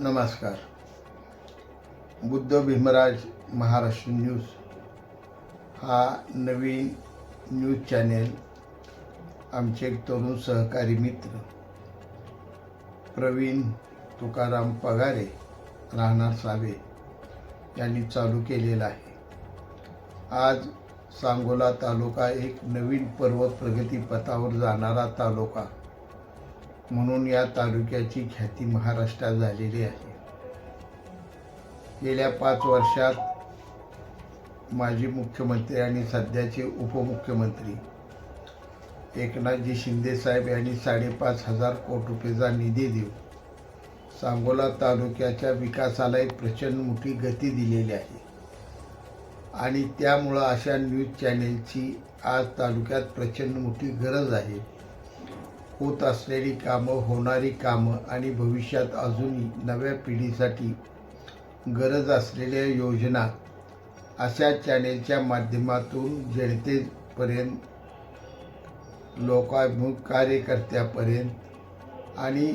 नमस्कार. बुद्ध भीमराज महाराष्ट्र न्यूज हा नवीन news channel आमचे एक तरुण सहकारी मित्र प्रवीण तुकाराम पगारे राहणार सावे यांनी चालू केलेला आहे. आज सांगोला तालुका एक नवीन पर्वत प्रगती पथावर जाणारा तालुका म्हणून या तालुक्याची ख्याती महाराष्ट्रात झालेली आहे. गेल्या पाच वर्षात माजी मुख्यमंत्री आणि सध्याचे उपमुख्यमंत्री एकनाथजी शिंदेसाहेब यांनी साडेपाच हजार कोटी रुपयेचा निधी देऊन सांगोला तालुक्याच्या विकासाला एक प्रचंड मोठी गती दिलेली आहे. आणि त्यामुळं अशा न्यूज चॅनेलची आज तालुक्यात प्रचंड मोठी गरज आहे. होत असलेली कामं होणारी कामं आणि भविष्यात अजूनही नव्या पिढीसाठी गरज असलेल्या योजना अशा चॅनेलच्या माध्यमातून जनतेपर्यंत लोकाभिमुख कार्यकर्त्यापर्यंत आणि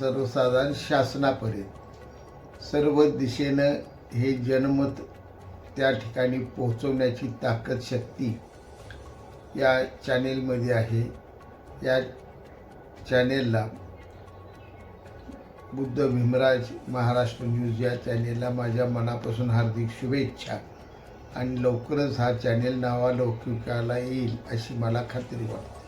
सर्वसाधारण शासनापर्यंत. सर्व दिशेनं हे जनमत त्या ठिकाणी पोहोचवण्याची ताकद शक्ती या चॅनेलमध्ये आहे. या चॅनेलला बुद्ध भीमराज महाराष्ट्र न्यूज या चॅनेलला माझ्या मनापासून हार्दिक शुभेच्छा. आणि लवकरच हा चॅनेल नावालौकिकाला येईल अशी मला खात्री वाटते.